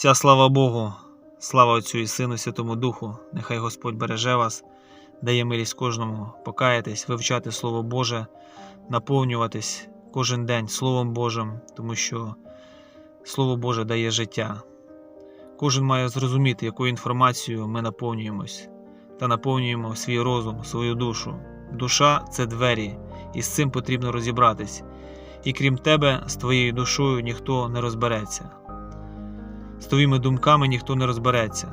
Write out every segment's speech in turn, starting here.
Вся слава Богу, слава Отцю і Сину, Святому Духу. Нехай Господь береже вас, дає милість кожному покаятись, вивчати Слово Боже, наповнюватись кожен день Словом Божим, тому що Слово Боже дає життя. Кожен має зрозуміти, якою інформацією ми наповнюємось та наповнюємо свій розум, свою душу. Душа це двері, і з цим потрібно розібратись. І крім тебе, з твоєю душою ніхто не розбереться. З твоїми думками ніхто не розбереться.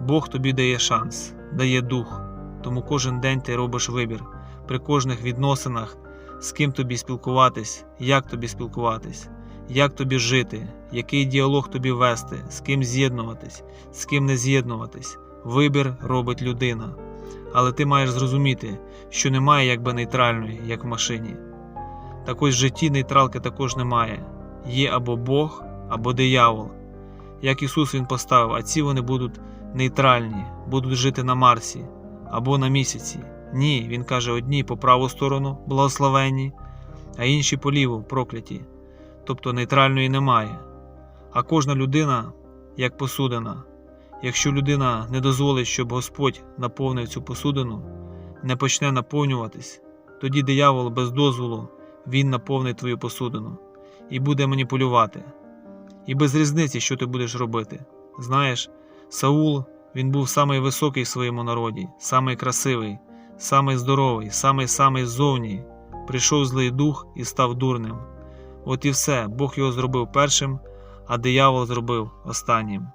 Бог тобі дає шанс, дає дух, тому кожен день ти робиш вибір при кожних відносинах, з ким тобі спілкуватись, як тобі спілкуватись, як тобі жити, який діалог тобі вести, з ким з'єднуватись, з ким не з'єднуватись. Вибір робить людина. Але ти маєш зрозуміти, що немає якби нейтральної, як в машині. Так ось в житті нейтралки також немає. Є або Бог, або диявол. Як Ісус Він поставив, а ці вони будуть нейтральні, будуть жити на Марсі або на місяці. Ні, Він каже, одні по праву сторону благословенні, а інші по ліву прокляті. Тобто нейтральної немає. А кожна людина як посудина. Якщо людина не дозволить, щоб Господь наповнив цю посудину, не почне наповнюватись, тоді диявол без дозволу він наповнить твою посудину і буде маніпулювати. І без різниці, що ти будеш робити. Знаєш, Саул він був самий високий в своєму народі, самий красивий, самий здоровий, самий самий ззовні. Прийшов злий дух і став дурним. От і все, Бог його зробив першим, а диявол зробив останнім.